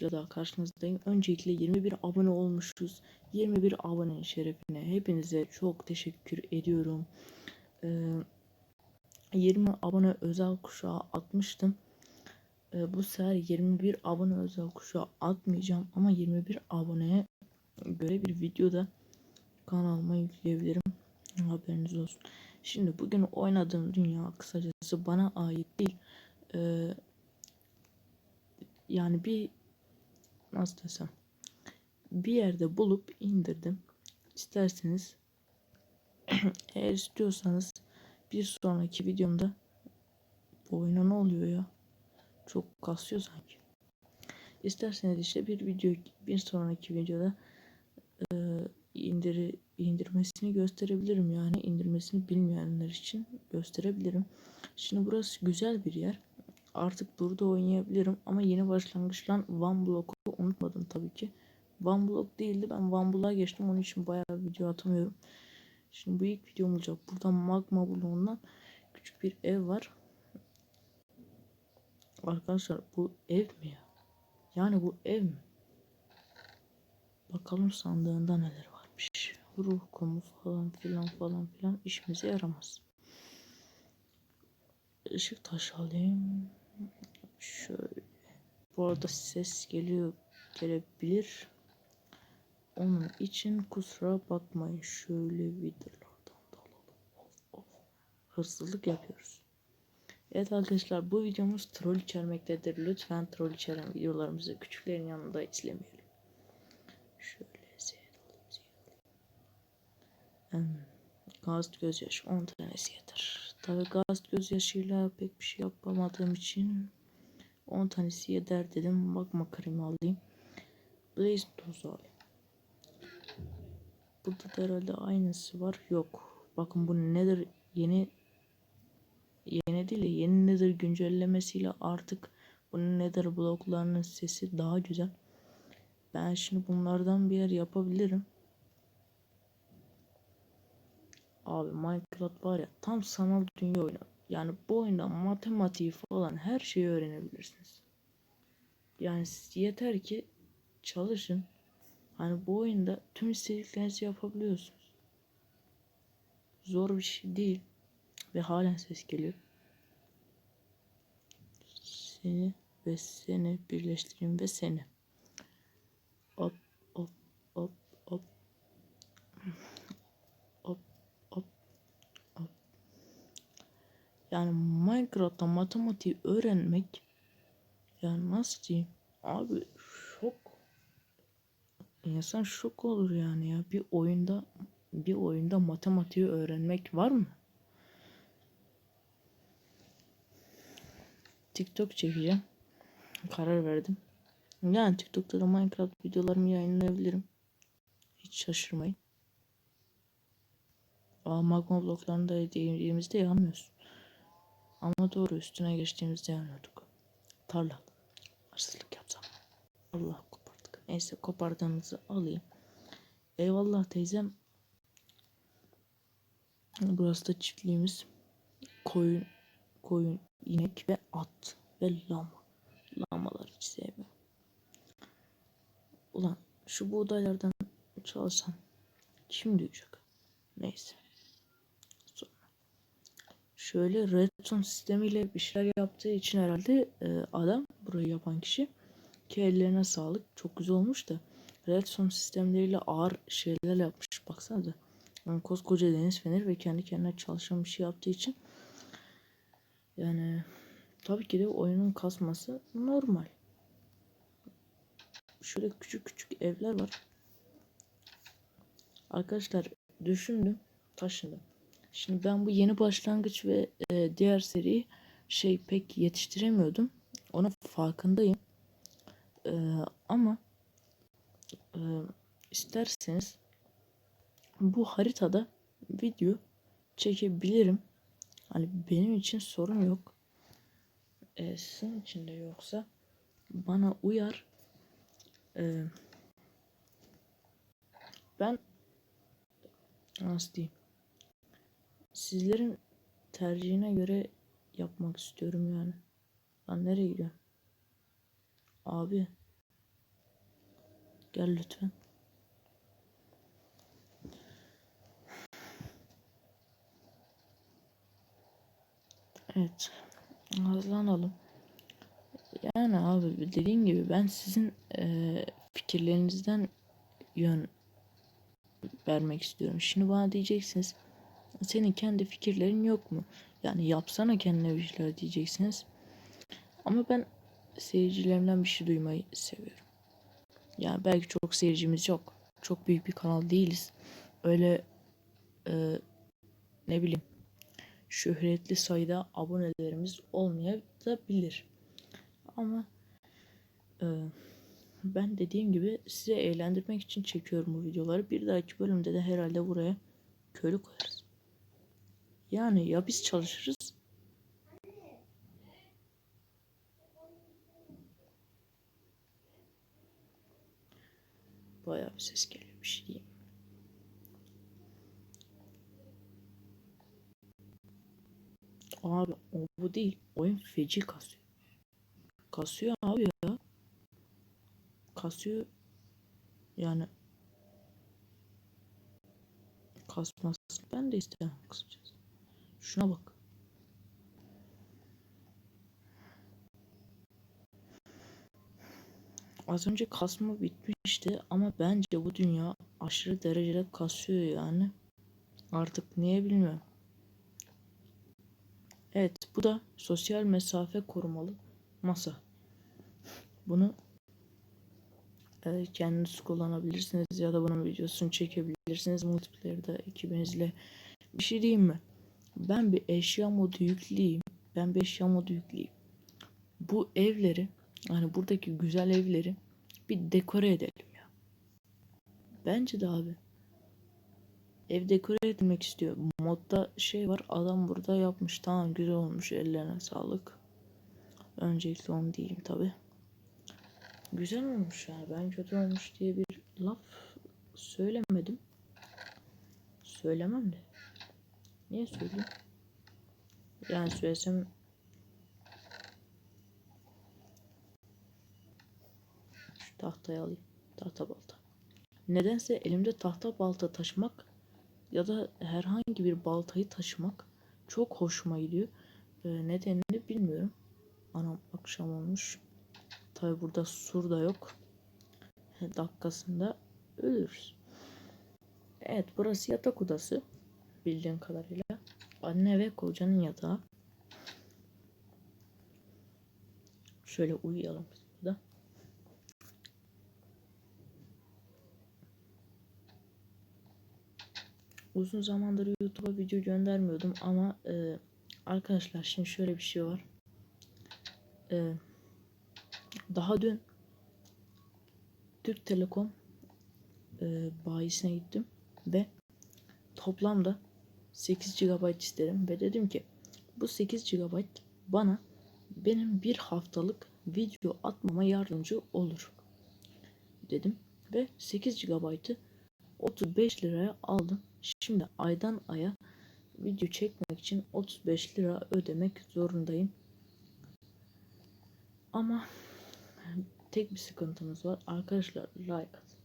videosuyla daha karşınızdayım. Öncelikle 21 abone olmuşuz. 21 abonenin şerefine hepinize çok teşekkür ediyorum. Ee, 20 abone özel kuşağı atmıştım. Ee, bu sefer 21 abone özel kuşağı atmayacağım ama 21 aboneye göre bir videoda kanalıma yükleyebilirim. Haberiniz olsun. Şimdi bugün oynadığım dünya kısacası bana ait değil. Ee, yani bir nasıl desem bir yerde bulup indirdim. İsterseniz eğer istiyorsanız bir sonraki videomda bu oyuna ne oluyor ya? Çok kasıyor sanki. İsterseniz işte bir video bir sonraki videoda e, indiri indirmesini gösterebilirim yani indirmesini bilmeyenler için gösterebilirim. Şimdi burası güzel bir yer. Artık burada oynayabilirim ama yeni başlangıçtan One Block'u unutmadım tabii ki. One Block değildi ben One Block'a geçtim onun için bayağı video atamıyorum. Şimdi bu ilk videom olacak. Burada magma bloğundan küçük bir ev var. Arkadaşlar bu ev mi ya? Yani bu ev mi? Bakalım sandığında neler varmış. Ruh kumu falan filan falan filan işimize yaramaz. Işık taşı alayım. Şöyle. Bu arada ses geliyor gelebilir. Onun için kusura bakmayın. Şöyle videolardan da alalım. Of, of. Hırsızlık yapıyoruz. Evet arkadaşlar bu videomuz troll içermektedir. Lütfen troll içeren videolarımızı küçüklerin yanında izlemeyelim. Şöyle Hmm. Gaz gözyaşı 10 tanesi yeter. Tabi gaz gözyaşıyla pek bir şey yapamadığım için 10 tanesi yeter dedim. Bakma kremi alayım. Blaze tozu alayım. Burada da herhalde aynısı var. Yok. Bakın bu nedir yeni yeni değil yeni nedir güncellemesiyle artık bu nedir bloklarının sesi daha güzel. Ben şimdi bunlardan bir yer yapabilirim. Abi Minecraft var ya tam sanal dünya oyunu. Yani bu oyunda matematiği falan her şeyi öğrenebilirsiniz. Yani yeter ki çalışın. Hani bu oyunda tüm istediklerinizi yapabiliyorsunuz. Zor bir şey değil. Ve halen ses geliyor. Seni ve seni birleştireyim ve seni. Hop hop hop hop hop hop. Yani Minecraft'ta matematiği öğrenmek yani nasıl diyeyim? Abi şok. İnsan şok olur yani ya. Bir oyunda bir oyunda matematiği öğrenmek var mı? TikTok çekeceğim. Karar verdim. Yani TikTok'ta da Minecraft videolarımı yayınlayabilirim. Hiç şaşırmayın. Aa, magma bloklarında yediğimizde yanmıyoruz. Ama doğru üstüne geçtiğimizde yanıyorduk. Tarla. Hırsızlık yapsam. Allah kopardık. Neyse kopardığımızı alayım. Eyvallah teyzem. Burası da çiftliğimiz. Koyun, koyun, inek ve at ve lama. Lamalar hiç sevmiyorum. Ulan şu buğdaylardan çalsam kim duyacak? Neyse. Şöyle redstone sistemiyle bir şeyler yaptığı için herhalde e, adam burayı yapan kişi ki ellerine sağlık. Çok güzel olmuş da. Redstone sistemleriyle ağır şeyler yapmış. Baksana da. Yani koskoca deniz feneri ve kendi kendine çalışan bir şey yaptığı için. Yani tabii ki de oyunun kasması normal. Şöyle küçük küçük evler var. Arkadaşlar düşündüm, taşındım. Şimdi ben bu yeni başlangıç ve e, diğer seriyi şey pek yetiştiremiyordum. Onun farkındayım. E, ama e, isterseniz bu haritada video çekebilirim. Hani benim için sorun yok. E, sizin için de yoksa bana uyar. Ee, ben nasıl diyeyim? Sizlerin tercihine göre yapmak istiyorum yani. Ben nereye gidiyorum? Abi Gel lütfen. Evet. Hazırlanalım. Yani abi dediğim gibi ben sizin eee, fikirlerinizden yön vermek istiyorum. Şimdi bana diyeceksiniz senin kendi fikirlerin yok mu? Yani yapsana kendine bir şeyler diyeceksiniz. Ama ben seyircilerimden bir şey duymayı seviyorum. Yani belki çok seyircimiz yok. Çok büyük bir kanal değiliz. Öyle e, ne bileyim şöhretli sayıda abonelerimiz olmayabilir. Ama e, ben dediğim gibi size eğlendirmek için çekiyorum bu videoları. Bir dahaki bölümde de herhalde buraya köylü koyarız. Yani ya biz çalışırız Bayağı bir ses geliyor bir şey diyeyim. Abi o bu değil. Oyun feci kasıyor. Kasıyor abi ya. Kasıyor. Yani kasmaz. Ben de istemem kısacası. Şuna bak. Az önce kasma bitmişti ama bence bu dünya aşırı derecede kasıyor yani. Artık niye bilmiyorum. Evet bu da sosyal mesafe korumalı masa. Bunu e, kendiniz kullanabilirsiniz ya da bunun videosunu çekebilirsiniz. Multiplayer'da ekibinizle. Bir şey diyeyim mi? Ben bir eşya modu yükleyeyim. Ben bir eşya modu yükleyeyim. Bu evleri hani buradaki güzel evleri bir dekore edelim ya. Bence de abi. Ev dekore edilmek istiyor. Modda şey var adam burada yapmış. Tamam güzel olmuş ellerine sağlık. Öncelikle onu diyeyim tabi. Güzel olmuş ya. Ben kötü olmuş diye bir laf söylemedim. Söylemem de. Niye söyleyeyim? Yani söylesem şu tahtayı alayım. Tahta balta. Nedense elimde tahta balta taşımak ya da herhangi bir baltayı taşımak çok hoşuma gidiyor. Ee, nedenini bilmiyorum. Anam akşam olmuş. Tabi burada sur da yok. Dakikasında ölürüz. Evet burası yatak odası. Bildiğim kadarıyla. Anne ve kocanın yatağı. Şöyle uyuyalım biz burada. Uzun zamandır YouTube'a video göndermiyordum ama e, arkadaşlar şimdi şöyle bir şey var. E, daha dün Türk Telekom e, bayisine gittim ve toplamda 8 GB isterim ve dedim ki bu 8 GB bana benim bir haftalık video atmama yardımcı olur dedim ve 8 GB'ı 35 liraya aldım. Şimdi aydan aya video çekmek için 35 lira ödemek zorundayım. Ama tek bir sıkıntımız var. Arkadaşlar like at.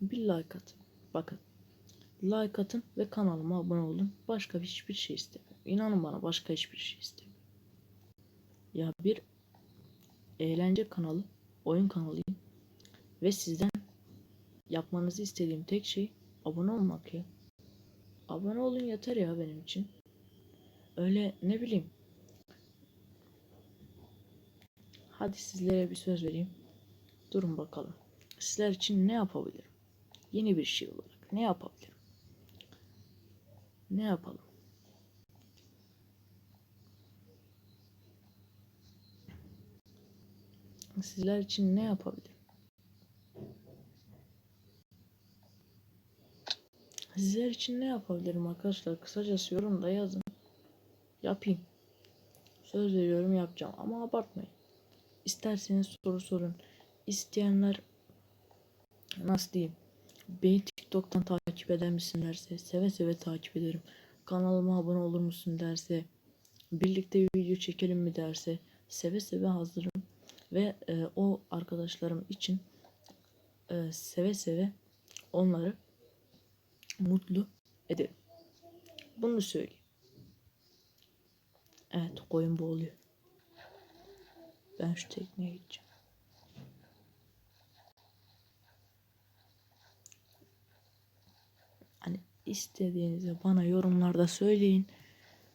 Bir like at. Bakın. Like atın ve kanalıma abone olun. Başka hiçbir şey istemiyorum. İnanın bana başka hiçbir şey istemiyorum. Ya bir eğlence kanalı, oyun kanalıyım. Ve sizden yapmanızı istediğim tek şey abone olmak ya. Abone olun yeter ya benim için. Öyle ne bileyim. Hadi sizlere bir söz vereyim. Durun bakalım. Sizler için ne yapabilirim? Yeni bir şey olarak ne yapabilirim? Ne yapalım? Sizler için ne yapabilirim? Sizler için ne yapabilirim arkadaşlar? Kısacası yorumda yazın. Yapayım. Söz veriyorum yapacağım ama abartmayın. İsterseniz soru sorun. İsteyenler nasıl diyeyim? Beni TikTok'tan takip eder misin derse seve seve takip ederim. Kanalıma abone olur musun derse birlikte bir video çekelim mi derse seve seve hazırım ve e, o arkadaşlarım için e, seve seve onları mutlu ederim. Bunu söyleyeyim. Evet koyun boğuluyor. Ben şu tekneye gideceğim. Hani istediğinizi bana yorumlarda söyleyin.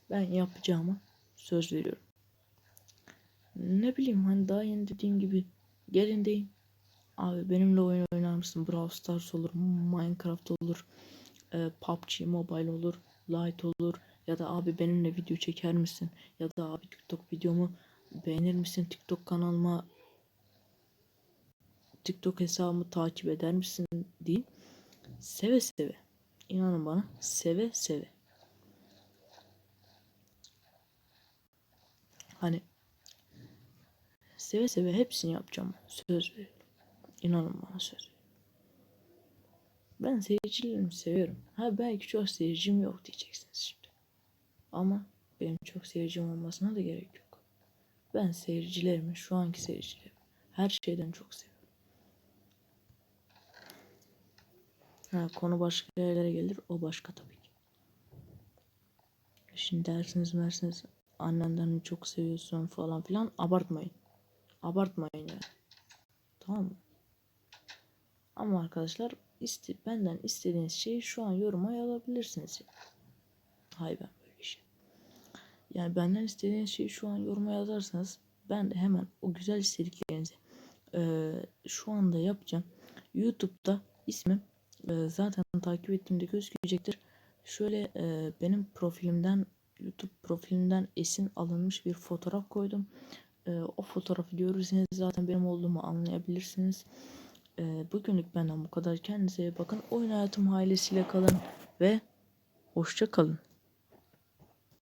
Ben yapacağıma söz veriyorum. Ne bileyim hani daha yeni dediğim gibi gelin deyin. Abi benimle oyun oynar mısın? Brawl Stars olur, Minecraft olur, e, PUBG Mobile olur, Lite olur ya da abi benimle video çeker misin? Ya da abi TikTok videomu beğenir misin? TikTok kanalıma TikTok hesabımı takip eder misin deyin. Seve seve. İnanın bana seve seve. Hani seve seve hepsini yapacağım. Söz veriyorum. İnanın bana söz. Ben seyircilerimi seviyorum. Ha belki çok seyircim yok diyeceksiniz şimdi. Ama benim çok seyircim olmasına da gerek yok. Ben seyircilerimi, şu anki seyircilerimi her şeyden çok seviyorum. Ha, konu başka yerlere gelir, o başka tabii ki. Şimdi dersiniz mersiniz annenden çok seviyorsun falan filan abartmayın. Abartmayın yani. Tamam mı? Ama arkadaşlar iste, benden istediğiniz şeyi şu an yoruma yazabilirsiniz. Hay ben böyle şey. Yani benden istediğiniz şeyi şu an yoruma yazarsanız ben de hemen o güzel istediklerinizi e, şu anda yapacağım. YouTube'da ismim e, zaten takip ettiğimde gözükecektir. Şöyle e, benim profilimden YouTube profilimden esin alınmış bir fotoğraf koydum. E, o fotoğrafı görürseniz zaten benim olduğumu anlayabilirsiniz. E, bugünlük benden bu kadar. Kendinize bakın. Oyun hayatım ailesiyle kalın ve hoşça kalın.